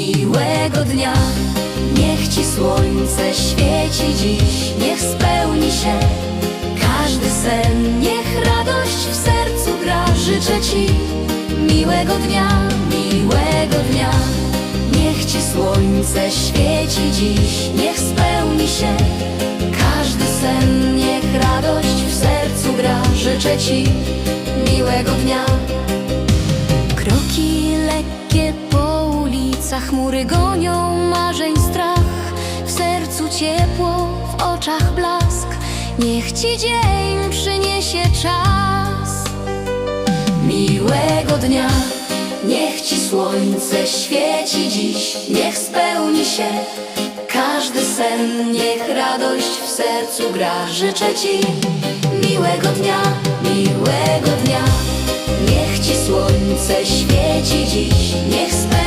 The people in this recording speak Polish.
miłego dnia. Niech ci słońce świeci dziś, niech spełni się każdy sen, niech radość w sercu gra. Życzę ci miłego dnia, miłego dnia. Niech ci słońce świeci dziś, niech spełni się każdy sen, niech radość w sercu gra. Życzę ci miłego dnia. Kroki lekkie ulicach, chmury gonią marzeń strach. W sercu ciepło, w oczach blask. Niech ci dzień przyniesie czas. Miłego dnia, niech ci słońce świeci dziś, niech spełni się każdy sen, niech radość w sercu gra. Życzę ci miłego dnia, miłego dnia. Niech ci słońce świeci dziś, niech spełni